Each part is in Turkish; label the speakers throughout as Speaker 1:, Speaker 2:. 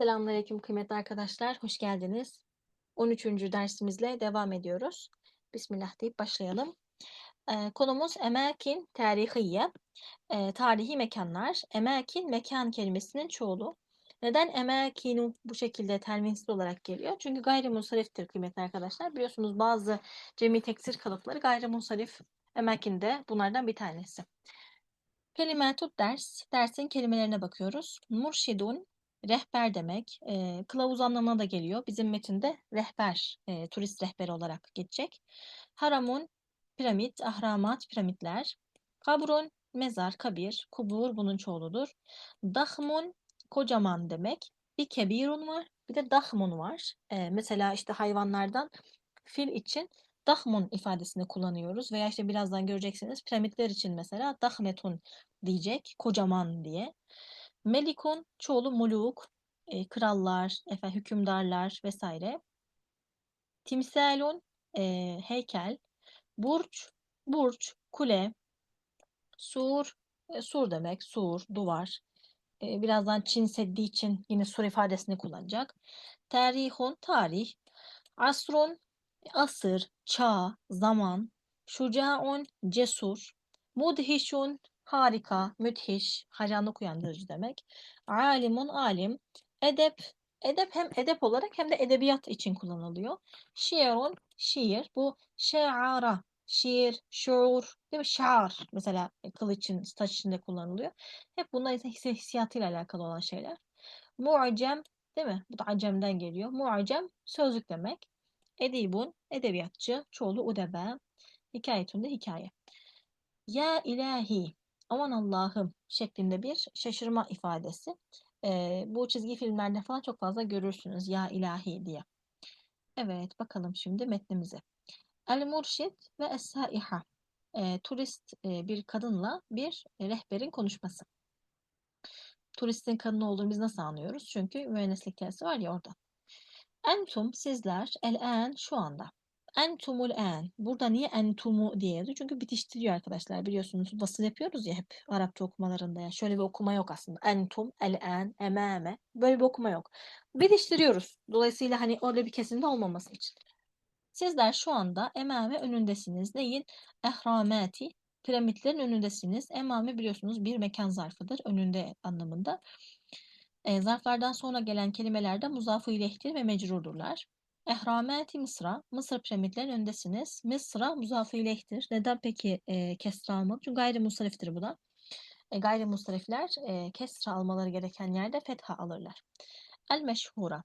Speaker 1: Selamünaleyküm kıymetli arkadaşlar. Hoş geldiniz. 13. dersimizle devam ediyoruz. Bismillah deyip başlayalım. Ee, konumuz emakin tarihiye. Ee, tarihi mekanlar. Emakin mekan kelimesinin çoğulu. Neden emakinu bu şekilde terminsiz olarak geliyor? Çünkü gayrimunsariftir kıymetli arkadaşlar. Biliyorsunuz bazı cemi teksir kalıpları gayrimunsarif emakin de bunlardan bir tanesi. Kelimetut ders. Dersin kelimelerine bakıyoruz. Murşidun rehber demek. E, kılavuz anlamına da geliyor. Bizim metinde rehber, e, turist rehberi olarak geçecek. Haramun, piramit, ahramat, piramitler. Kabrun, mezar, kabir. Kubur bunun çoğuludur. Dahmun, kocaman demek. Bir kebirun var, bir de dahmun var. E, mesela işte hayvanlardan fil için dahmun ifadesini kullanıyoruz. Veya işte birazdan göreceksiniz piramitler için mesela dahmetun diyecek, kocaman diye. Melikun çoğulu muluk, e, krallar, efendim, hükümdarlar vesaire. Timselun e, heykel, burç, burç, kule, sur, e, sur demek, sur, duvar. E, birazdan Çin Seddi için yine sur ifadesini kullanacak. Tarihun, tarih. Asrun, asır, çağ, zaman. Şucaun, cesur. Mudhişun, harika, müthiş, hayranlık uyandırıcı demek. Alimun, alim. Edep, edep hem edep olarak hem de edebiyat için kullanılıyor. Şiirun, şiir. Bu şe'ara, şiir, şuur, değil mi? Şaar mesela kıl için, taç içinde kullanılıyor. Hep bunlar ise hisse hissiyatıyla alakalı olan şeyler. Mu'cem, değil mi? Bu da acemden geliyor. Mu'cem, sözlük demek. Edibun, edebiyatçı, çoğulu udebe. Hikayetun de hikaye. Ya ilahi, aman Allah'ım şeklinde bir şaşırma ifadesi. Ee, bu çizgi filmlerde falan çok fazla görürsünüz ya ilahi diye. Evet bakalım şimdi metnimize. El murşid ve es-saiha. Ee, turist e, bir kadınla bir rehberin konuşması. Turistin kadın olduğunu biz nasıl anlıyoruz? Çünkü mühendislik tersi var ya orada. Entum sizler el-en şu anda. Entumul en. Burada niye entumu yazıyor? Çünkü bitiştiriyor arkadaşlar. Biliyorsunuz basın yapıyoruz ya hep Arapça okumalarında. Yani şöyle bir okuma yok aslında. Entum, el-en, emame. Böyle bir okuma yok. Bitiştiriyoruz. Dolayısıyla hani orada bir kesimde olmaması için. Sizler şu anda emame önündesiniz. Neyin? Ehramati. Piramitlerin önündesiniz. Emame biliyorsunuz bir mekan zarfıdır. Önünde anlamında. E, zarflardan sonra gelen kelimeler de muzafı ilehtir ve mecrurdurlar. Ehrameti Mısır'a, Mısır piramitlerinin önündesiniz. Mısır'a muzafı ilehtir. Neden peki e, kesra almalı? Çünkü gayrimustariftir bu da. E, gayrimustarifler e, kesra almaları gereken yerde fetha alırlar. El meşhura.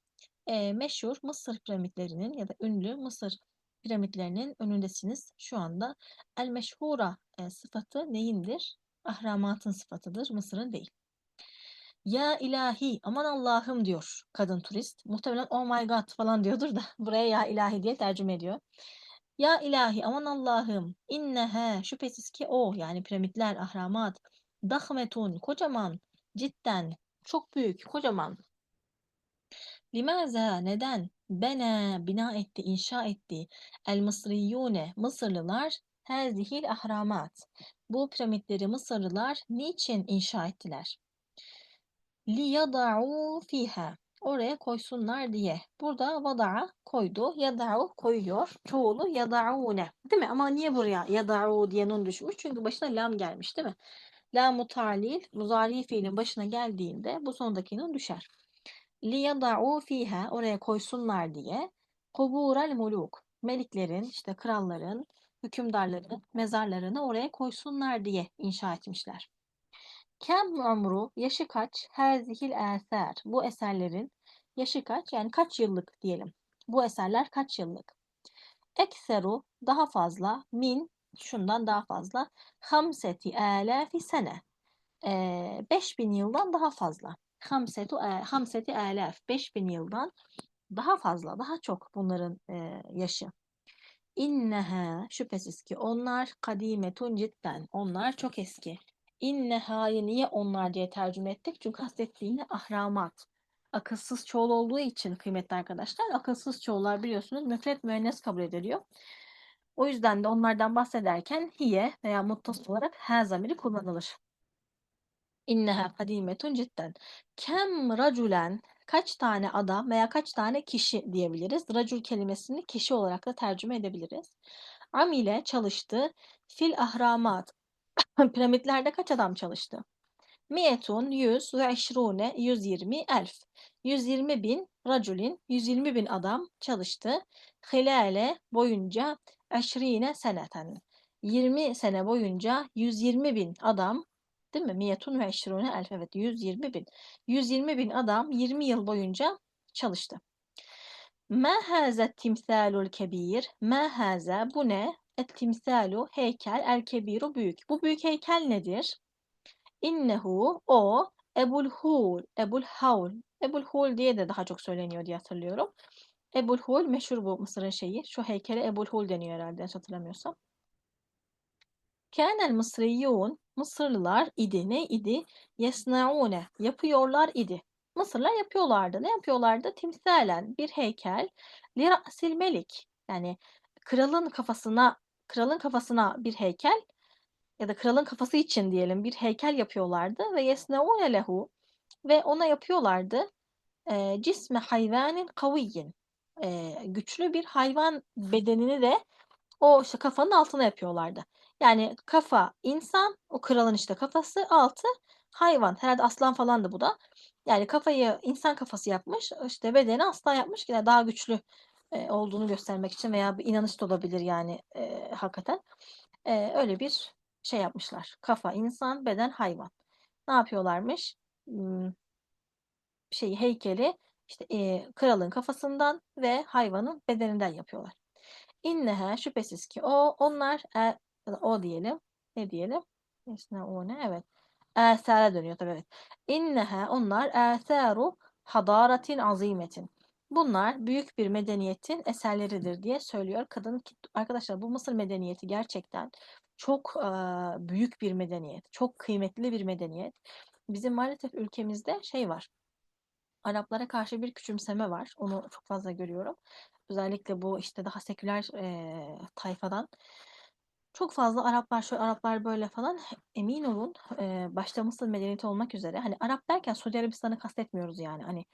Speaker 1: E, meşhur Mısır piramitlerinin ya da ünlü Mısır piramitlerinin önündesiniz şu anda. El meşhura e, sıfatı neyindir? Ahramatın sıfatıdır, Mısır'ın değil. Ya ilahi aman Allah'ım diyor kadın turist. Muhtemelen oh my god falan diyordur da buraya ya ilahi diye tercüme ediyor. Ya ilahi aman Allah'ım innehe şüphesiz ki o yani piramitler ahramat dahmetun kocaman cidden çok büyük kocaman. Limaza neden bena bina etti inşa etti el mısriyune Mısırlılar hazihil ahramat bu piramitleri Mısırlılar niçin inşa ettiler? Liyada'u fiha. Oraya koysunlar diye. Burada vada'a koydu. Yada'u koyuyor. Çoğulu yada'une. Değil mi? Ama niye buraya yada'u diye nun düşmüş? Çünkü başına lam gelmiş değil mi? Lam-u talil muzari fiilin başına geldiğinde bu sondaki nun düşer. Liyada'u fiha. Oraya koysunlar diye. Kuburel muluk. Meliklerin, işte kralların, hükümdarların mezarlarını oraya koysunlar diye inşa etmişler. Kem umru yaşı kaç? Herzihil eser. Bu eserlerin yaşı kaç? Yani kaç yıllık diyelim. Bu eserler kaç yıllık? Ekseru daha fazla min şundan daha fazla hamseti alafi sene. Ee, 5000 yıldan daha fazla. Hamsetu hamseti alaf 5000 yıldan daha fazla, daha çok bunların e, yaşı. İnneha şüphesiz ki onlar kadimetun cidden. Onlar çok eski. İnneha'yı niye onlar diye tercüme ettik? Çünkü kastettiğinde ahramat. Akılsız çoğul olduğu için kıymetli arkadaşlar. Akılsız çoğullar biliyorsunuz müfret müennes kabul ediliyor. O yüzden de onlardan bahsederken hiye veya muttas olarak her zamiri kullanılır. İnneha kadimetun cidden. Kem raculen kaç tane adam veya kaç tane kişi diyebiliriz. Racul kelimesini kişi olarak da tercüme edebiliriz. Amile çalıştı. Fil ahramat. Piramitlerde kaç adam çalıştı? Miyetun yüz ve eşrune 120 elf. 120 bin raculin 120 bin adam çalıştı. Hilale boyunca eşrine seneten. 20 sene boyunca 120 bin adam değil mi? Miyetun ve eşrune elf. Evet 120 bin. 120 bin adam 20 yıl boyunca çalıştı. Ma haza timsalul kebir? Ma haza bu ne? Timsalu heykel el kebiru büyük. Bu büyük heykel nedir? İnnehu o Ebul Hul, Ebul Haul. Ebul Hul diye de daha çok söyleniyor diye hatırlıyorum. Ebul Hul meşhur bu Mısır'ın şeyi. Şu heykele Ebul Hul deniyor herhalde hatırlamıyorsam. Kânel Mısriyyûn Mısırlılar idi. Ne idi? Yesnaûne yapıyorlar idi. Mısırlılar yapıyorlardı. Ne yapıyorlardı? Timsalen bir heykel. Lira'sil melik yani kralın kafasına kralın kafasına bir heykel ya da kralın kafası için diyelim bir heykel yapıyorlardı ve yesneûne lehu ve ona yapıyorlardı e, cisme hayvanin kaviyyin e, güçlü bir hayvan bedenini de o işte kafanın altına yapıyorlardı. Yani kafa insan, o kralın işte kafası, altı hayvan. Herhalde aslan falan da bu da. Yani kafayı insan kafası yapmış, işte bedeni aslan yapmış ki daha güçlü e, olduğunu göstermek için veya bir inanış da olabilir yani e, hakikaten. E, öyle bir şey yapmışlar. Kafa insan, beden hayvan. Ne yapıyorlarmış? Hmm, şeyi heykeli işte e, kralın kafasından ve hayvanın bedeninden yapıyorlar. İnneha şüphesiz ki o onlar e, o diyelim. Ne diyelim? Esna o ne? Evet. Esara dönüyor tabii evet. İnneha onlar esaru hadaratin azimetin. Bunlar büyük bir medeniyetin eserleridir diye söylüyor kadın. Arkadaşlar bu Mısır medeniyeti gerçekten çok e, büyük bir medeniyet. Çok kıymetli bir medeniyet. Bizim maalesef ülkemizde şey var. Araplara karşı bir küçümseme var. Onu çok fazla görüyorum. Özellikle bu işte daha seküler e, tayfadan. Çok fazla Araplar şu Araplar böyle falan emin olun e, başta Mısır medeniyeti olmak üzere hani Arap derken Suudi Arabistan'ı kastetmiyoruz yani hani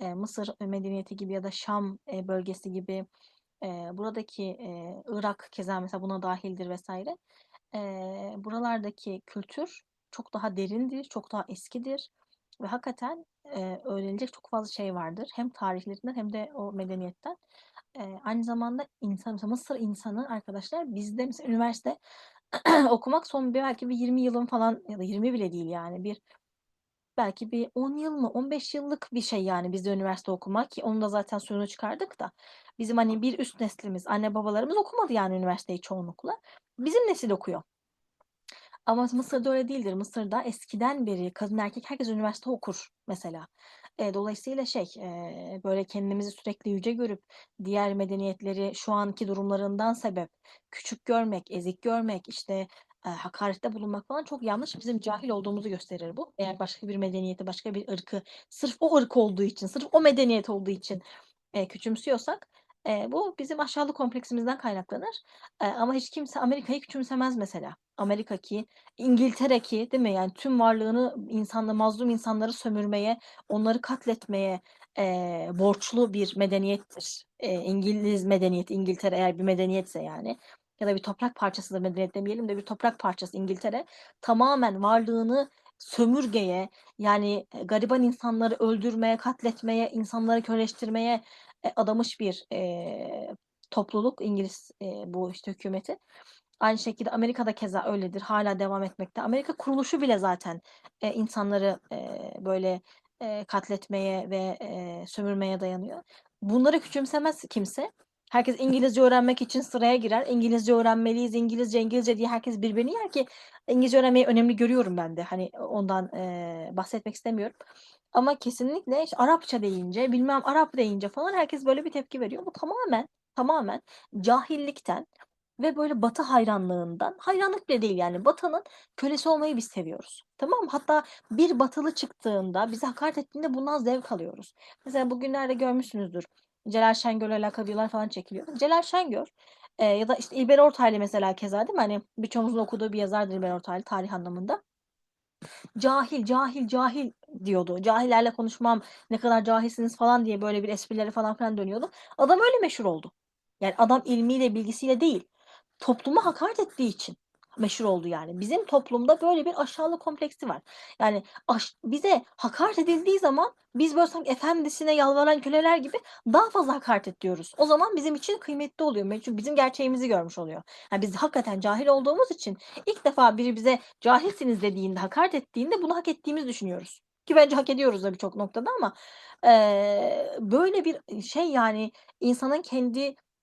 Speaker 1: e, Mısır medeniyeti gibi ya da Şam e, bölgesi gibi e, buradaki e, Irak keza mesela buna dahildir vesaire. E, buralardaki kültür çok daha derindir, çok daha eskidir ve hakikaten e, öğrenilecek çok fazla şey vardır. Hem tarihlerinden hem de o medeniyetten. E, aynı zamanda insan, mesela Mısır insanı arkadaşlar bizde mesela üniversite okumak son bir, belki bir 20 yılın falan ya da 20 bile değil yani bir belki bir 10 yıl mı 15 yıllık bir şey yani bizde üniversite okumak ki onu da zaten suyunu çıkardık da bizim hani bir üst neslimiz anne babalarımız okumadı yani üniversiteyi çoğunlukla. Bizim nesil okuyor. Ama Mısır'da öyle değildir. Mısır'da eskiden beri kadın erkek herkes üniversite okur mesela. E, dolayısıyla şey e, böyle kendimizi sürekli yüce görüp diğer medeniyetleri şu anki durumlarından sebep küçük görmek, ezik görmek, işte e, hakarette bulunmak falan çok yanlış. Bizim cahil olduğumuzu gösterir bu. Eğer başka bir medeniyeti, başka bir ırkı sırf o ırk olduğu için, sırf o medeniyet olduğu için e, küçümsüyorsak e, bu bizim aşağılık kompleksimizden kaynaklanır. E, ama hiç kimse Amerika'yı küçümsemez mesela. Amerika ki, İngiltere ki, değil mi? Yani tüm varlığını insanla mazlum insanları sömürmeye, onları katletmeye e, borçlu bir medeniyettir. E, İngiliz medeniyeti, İngiltere eğer bir medeniyetse yani ya da bir toprak parçasıdır medeniyet demeyelim de bir toprak parçası İngiltere tamamen varlığını sömürgeye yani gariban insanları öldürmeye, katletmeye, insanları köleleştirmeye e, adamış bir e, topluluk İngiliz e, bu işte hükümeti. Aynı şekilde Amerika'da keza öyledir. Hala devam etmekte. Amerika kuruluşu bile zaten e, insanları e, böyle e, katletmeye ve e, sömürmeye dayanıyor. Bunları küçümsemez kimse. Herkes İngilizce öğrenmek için sıraya girer. İngilizce öğrenmeliyiz, İngilizce, İngilizce diye herkes birbirini yer ki İngilizce öğrenmeyi önemli görüyorum ben de. Hani ondan e, bahsetmek istemiyorum. Ama kesinlikle işte Arapça deyince, bilmem Arap deyince falan herkes böyle bir tepki veriyor. Bu tamamen tamamen cahillikten ve böyle Batı hayranlığından, hayranlık bile değil yani Batı'nın kölesi olmayı biz seviyoruz. Tamam mı? Hatta bir Batılı çıktığında, bize hakaret ettiğinde bundan zevk alıyoruz. Mesela bugünlerde görmüşsünüzdür. Celal Şengör'le alakalı videolar falan çekiliyor. Celal Şengör e, ya da işte İlber Ortaylı mesela keza değil mi? Hani birçoğumuzun okuduğu bir yazardır İlber Ortaylı tarih anlamında. Cahil, cahil, cahil diyordu. Cahillerle konuşmam, ne kadar cahilsiniz falan diye böyle bir esprileri falan filan dönüyordu. Adam öyle meşhur oldu. Yani adam ilmiyle, bilgisiyle değil, topluma hakaret ettiği için meşhur oldu yani. Bizim toplumda böyle bir aşağılık kompleksi var. Yani aş bize hakaret edildiği zaman biz böyle sanki efendisine yalvaran köleler gibi daha fazla hakaret ediyoruz. O zaman bizim için kıymetli oluyor. Çünkü bizim gerçeğimizi görmüş oluyor. Yani biz hakikaten cahil olduğumuz için ilk defa biri bize cahilsiniz dediğinde, hakaret ettiğinde bunu hak ettiğimizi düşünüyoruz. Ki bence hak ediyoruz da birçok noktada ama eee, böyle bir şey yani insanın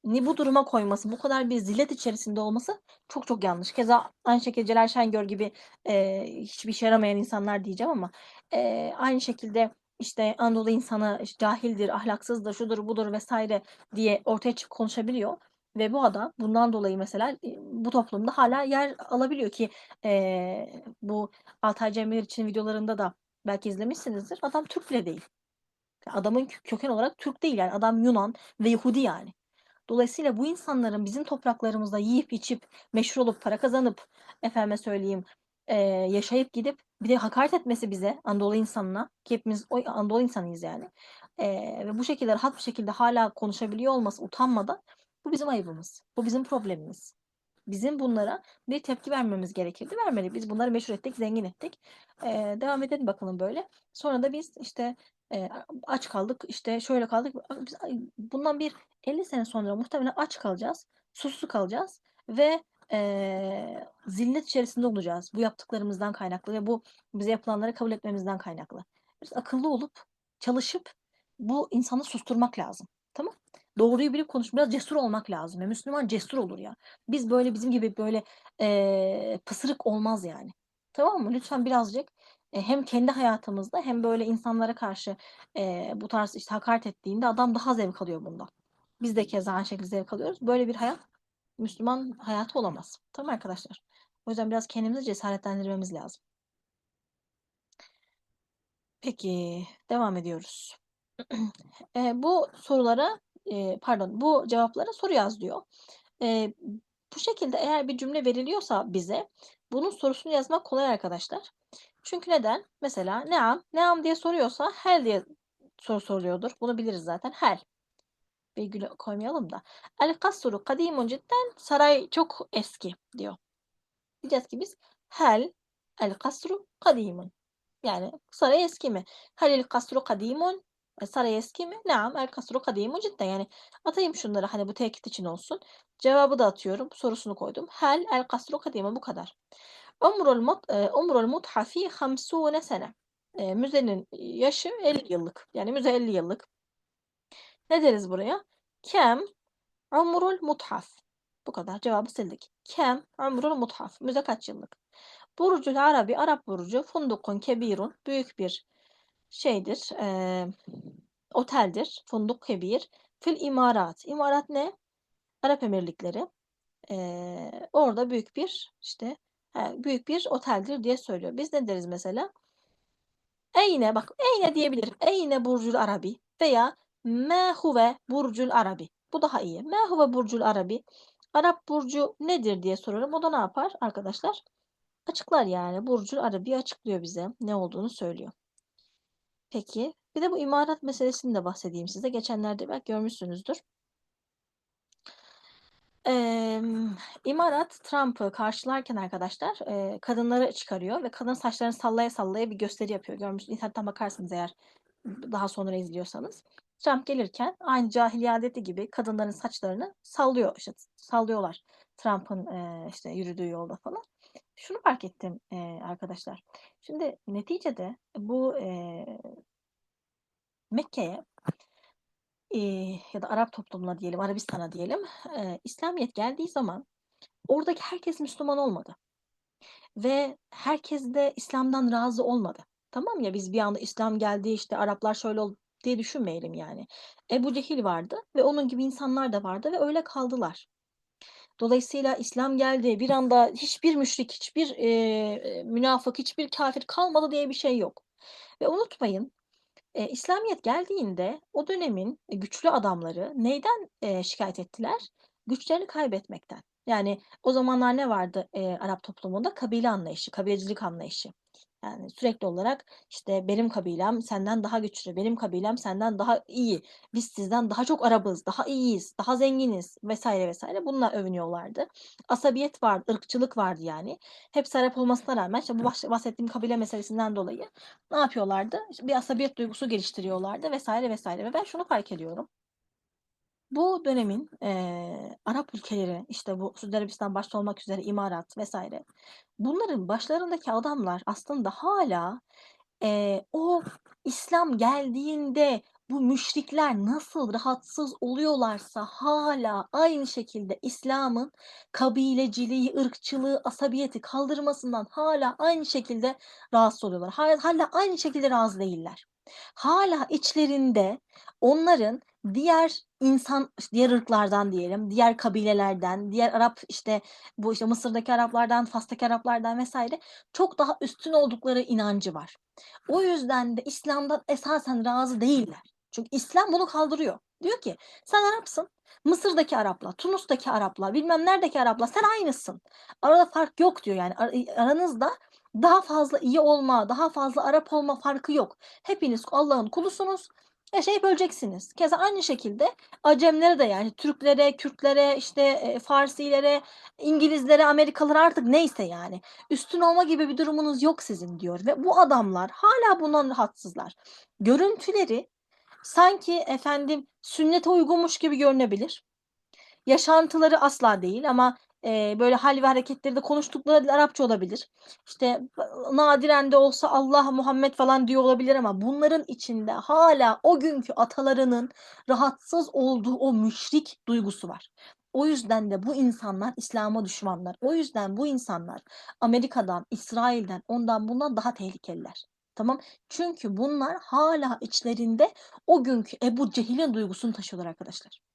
Speaker 1: kendini bu duruma koyması, bu kadar bir zillet içerisinde olması çok çok yanlış. Keza aynı şekilde Celal Şengör gibi eee, hiçbir işe yaramayan insanlar diyeceğim ama eee, aynı şekilde işte Anadolu insanı cahildir, ahlaksızdır, şudur budur vesaire diye ortaya çıkıp konuşabiliyor. Ve bu adam bundan dolayı mesela bu toplumda hala yer alabiliyor ki eee, bu Altay Cem için videolarında da belki izlemişsinizdir. Adam Türk bile değil. Adamın köken olarak Türk değil yani adam Yunan ve Yahudi yani. Dolayısıyla bu insanların bizim topraklarımızda yiyip içip meşhur olup para kazanıp efendime söyleyeyim eee, yaşayıp gidip bir de hakaret etmesi bize Anadolu insanına ki hepimiz o Anadolu insanıyız yani. Eee, ve bu şekilde rahat bir şekilde hala konuşabiliyor olması utanmadan bu bizim ayıbımız. Bu bizim problemimiz. Bizim bunlara bir tepki vermemiz gerekirdi. Vermedik. Biz bunları meşhur ettik, zengin ettik. Eee, devam edelim bakalım böyle. Sonra da biz işte eee, aç kaldık, işte şöyle kaldık. Biz bundan bir 50 sene sonra muhtemelen aç kalacağız, susuz kalacağız ve eee, zillet içerisinde olacağız. Bu yaptıklarımızdan kaynaklı ve bu bize yapılanları kabul etmemizden kaynaklı. Biz akıllı olup çalışıp bu insanı susturmak lazım. Tamam? Doğruyu bilip konuş biraz cesur olmak lazım. Ya, Müslüman cesur olur ya. Biz böyle bizim gibi böyle eee, pısırık olmaz yani. Tamam mı? Lütfen birazcık e, hem kendi hayatımızda hem böyle insanlara karşı eee, bu tarz işte hakaret ettiğinde adam daha zevk alıyor bundan. Biz de keza aynı şekilde zevk alıyoruz. Böyle bir hayat Müslüman hayatı olamaz. Tamam arkadaşlar? O yüzden biraz kendimizi cesaretlendirmemiz lazım. Peki, devam ediyoruz. Eee, bu sorulara, eee, pardon, bu cevaplara soru yaz diyor. Eee, bu şekilde eğer bir cümle veriliyorsa bize bunun sorusunu yazmak kolay arkadaşlar. Çünkü neden? Mesela "Neam", "Neam" diye soruyorsa "Hel" diye soru soruluyordur. Bunu biliriz zaten. Hel. Virgül koymayalım da. "El kasru kadimun cidden" saray çok eski diyor. Diyeceğiz ki biz "Hel el kasru kadimun" yani saray eski mi? "Hel el kasru kadimun" e, saray eski mi? "Neam el kasru kadimun cidden" yani atayım şunları hani bu tekit için olsun. Cevabı da atıyorum. Sorusunu koydum. "Hel el kasru kadimun" bu kadar. "Umrul eee, umrul muthafi 50 sene." Eee, müzenin yaşı 50 yıllık. Yani müze 50 yıllık. Ne deriz buraya? "Kem umrul muthaf." Bu kadar. Cevabı sildik. "Kem umrul muthaf." Müze kaç yıllık? "Burcul Arabi" Arap burcu "Fundukun kebirun" büyük bir şeydir, eee, oteldir. Funduk kebir. Fil imarat. İmarat ne? Arap Emirlikleri. Eee, orada büyük bir işte büyük bir oteldir diye söylüyor. Biz ne deriz mesela? Eyne bak eyne diyebilirim. Eyne burcul arabi veya ma huve burcul arabi. Bu daha iyi. Ma huve burcul arabi. Arap burcu nedir diye sorarım. O da ne yapar arkadaşlar? Açıklar yani. Burcul arabi açıklıyor bize. Ne olduğunu söylüyor. Peki. Bir de bu imarat meselesini de bahsedeyim size. Geçenlerde belki görmüşsünüzdür. Emm, imarat Trump'ı karşılarken arkadaşlar, eee, kadınları çıkarıyor ve kadın saçlarını sallaya sallaya bir gösteri yapıyor. Görmüş internetten bakarsınız eğer daha sonra izliyorsanız. Trump gelirken aynı cahiliye gibi kadınların saçlarını sallıyor, işte sallıyorlar Trump'ın, eee, işte yürüdüğü yolda falan. Şunu fark ettim, eee, arkadaşlar. Şimdi neticede bu, eee Mekke'ye eee, ya da Arap toplumuna diyelim, Arabistan'a diyelim, eee, İslamiyet geldiği zaman oradaki herkes Müslüman olmadı. Ve herkes de İslam'dan razı olmadı. Tamam ya, biz bir anda İslam geldi, işte Araplar şöyle oldu diye düşünmeyelim yani. Ebu Cehil vardı ve onun gibi insanlar da vardı ve öyle kaldılar. Dolayısıyla İslam geldi, bir anda hiçbir müşrik, hiçbir eee, münafık, hiçbir kafir kalmadı diye bir şey yok. Ve unutmayın, eee, İslamiyet geldiğinde o dönemin güçlü adamları neyden eee, şikâyet ettiler? Güçlerini kaybetmekten. Yani o zamanlar ne vardı eee, Arap toplumunda? Kabile anlayışı, kabilecilik anlayışı. Yani sürekli olarak işte benim kabilem senden daha güçlü, benim kabilem senden daha iyi, biz sizden daha çok Arabız, daha iyiyiz, daha zenginiz vesaire vesaire bununla övünüyorlardı. Asabiyet vardı, ırkçılık vardı yani. Hepsi Arap olmasına rağmen işte bu bahsettiğim kabile meselesinden dolayı ne yapıyorlardı? İşte bir asabiyet duygusu geliştiriyorlardı vesaire vesaire ve ben şunu fark ediyorum. Bu dönemin eee, Arap ülkeleri, işte bu Suudi Arabistan başta olmak üzere İmarat vesaire, bunların başlarındaki adamlar aslında hala eee, o İslam geldiğinde bu müşrikler nasıl rahatsız oluyorlarsa hala aynı şekilde İslam'ın kabileciliği, ırkçılığı, asabiyeti kaldırmasından hala aynı şekilde rahatsız oluyorlar. Hala aynı şekilde razı değiller. Hala içlerinde onların diğer insan diğer ırklardan diyelim, diğer kabilelerden, diğer Arap işte bu işte Mısır'daki Araplardan, Fas'taki Araplardan vesaire çok daha üstün oldukları inancı var. O yüzden de İslam'dan esasen razı değiller. Çünkü İslam bunu kaldırıyor. Diyor ki sen Arapsın. Mısır'daki Arapla, Tunus'taki Arapla, bilmem neredeki Arapla sen aynısın. Arada fark yok diyor yani. Aranızda daha fazla iyi olma, daha fazla Arap olma farkı yok. Hepiniz Allah'ın kulusunuz. Yaşayıp öleceksiniz. Keza aynı şekilde Acemlere de yani Türklere, Kürtlere, işte e, Farsilere, İngilizlere, Amerikalılara artık neyse yani. Üstün olma gibi bir durumunuz yok sizin diyor. Ve bu adamlar hala bundan rahatsızlar. Görüntüleri sanki efendim sünnete uygunmuş gibi görünebilir. Yaşantıları asla değil ama e, böyle hal ve hareketleri de konuştukları Arapça olabilir. İşte nadiren de olsa Allah Muhammed falan diyor olabilir ama bunların içinde hala o günkü atalarının rahatsız olduğu o müşrik duygusu var. O yüzden de bu insanlar İslam'a düşmanlar. O yüzden bu insanlar Amerika'dan, İsrail'den, ondan bundan daha tehlikeliler. Tamam? Çünkü bunlar hala içlerinde o günkü Ebu Cehil'in duygusunu taşıyorlar arkadaşlar.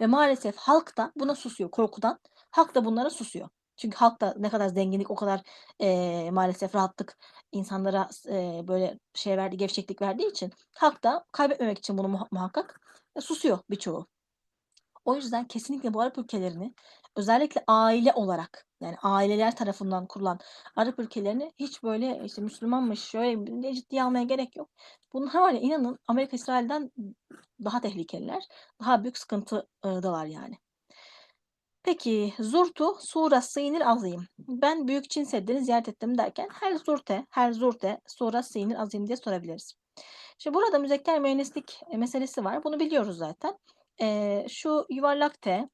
Speaker 1: Ve maalesef halk da buna susuyor korkudan. Halk da bunlara susuyor. Çünkü halk da ne kadar zenginlik o kadar e, maalesef rahatlık insanlara e, böyle şey verdi, gevşeklik verdiği için halk da kaybetmemek için bunu muh muhakkak e, susuyor birçoğu. O yüzden kesinlikle bu Arap ülkelerini özellikle aile olarak yani aileler tarafından kurulan Arap ülkelerini hiç böyle işte Müslümanmış şöyle ciddiye almaya gerek yok. Bunlar var ya inanın Amerika İsrail'den daha tehlikeliler. Daha büyük sıkıntıdalar yani. Peki zurtu sura sinir azim. Ben büyük Çin Seddi'ni ziyaret ettim derken her zurte, her zurte sura sinir azim diye sorabiliriz. Şimdi burada müzekker mühendislik meselesi var. Bunu biliyoruz zaten. Ee, şu yuvarlak T,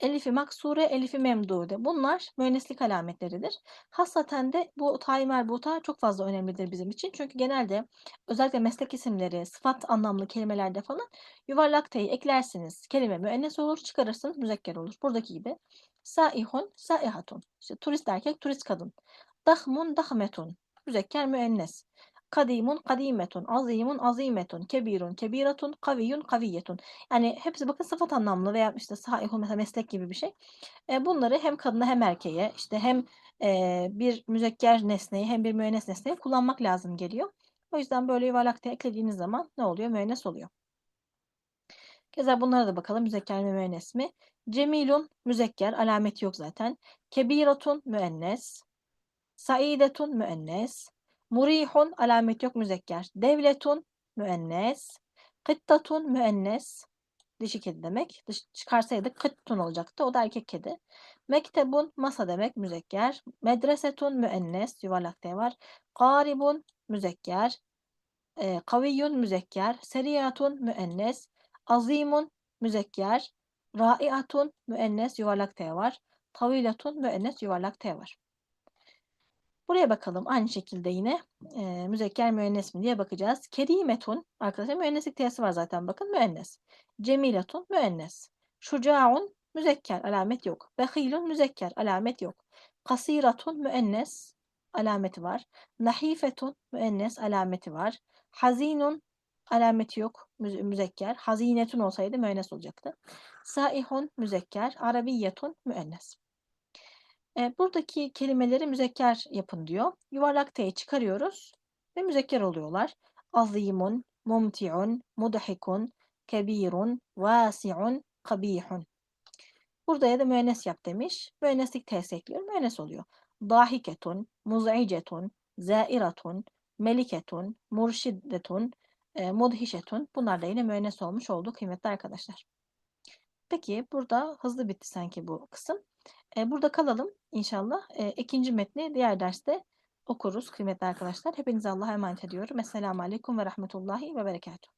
Speaker 1: Elifi maksure, elifi memdude. Bunlar mühendislik alametleridir. Hasaten de bu tayi merbuta çok fazla önemlidir bizim için. Çünkü genelde özellikle meslek isimleri, sıfat anlamlı kelimelerde falan yuvarlak t'yi eklersiniz. Kelime müennes olur, çıkarırsınız müzekker olur. Buradaki gibi. Saihun, saihatun. İşte turist erkek, turist kadın. Dahmun, dahmetun. Müzekker müennes. Kadimun kadimetun, azimun azimetun, kebirun kebiratun, kaviyun kaviyetun. Yani hepsi bakın sıfat anlamlı veya işte sahihun mesela meslek gibi bir şey. E, bunları hem kadına hem erkeğe işte hem e, bir müzekker nesneyi hem bir müennes nesneyi kullanmak lazım geliyor. O yüzden böyle yuvarlakta eklediğiniz zaman ne oluyor? Müennes oluyor. Keza bunlara da bakalım. Müzekker mi müennes mi? Cemilun müzekker. Alameti yok zaten. Kebiratun müennes. Saidetun müennes. Murihun alamet yok müzekker. Devletun müennes. Kıttatun müennes. Dişi kedi demek. Dış, çıkarsaydık kıttun olacaktı. O da erkek kedi. Mektebun masa demek müzekker. Medresetun müennes. Yuvarlak T var. Karibun müzekker. E, kaviyyun müzekker. Seriyatun müennes. Azimun müzekker. Raiatun müennes. Yuvarlak T var. Tavilatun müennes. Yuvarlak T var. Buraya bakalım aynı şekilde yine e, müzekker müennes mi diye bakacağız. Kerimetun arkadaşlar müenneslik t'si var zaten bakın müennes. Cemiletun müennes. Şucaun müzekker alamet yok. Behilun müzekker alamet yok. Kasiratun müennes alameti var. Nahifetun müennes alameti var. Hazinun alameti yok müze müzekker. Hazinetun olsaydı müennes olacaktı. Saihun müzekker. Arabiyetun müennes. E, buradaki kelimeleri müzekker yapın diyor. Yuvarlak T'yi çıkarıyoruz ve müzekker oluyorlar. Azimun, mumti'un, mudhikun, kebirun, vasi'un, kabihun. Burada ya da müennes yap demiş. Müenneslik T'si ekliyor. Müennes oluyor. Dahiketun, muz'icetun, zairatun, meliketun, murşidetun, e, mudhişetun. Bunlar da yine müennes olmuş oldu kıymetli arkadaşlar. Peki burada hızlı bitti sanki bu kısım. E, burada kalalım inşallah. E, ikinci metni diğer derste okuruz kıymetli arkadaşlar. Hepinize Allah'a emanet ediyorum. Esselamu Aleyküm ve Rahmetullahi ve Berekatuhu.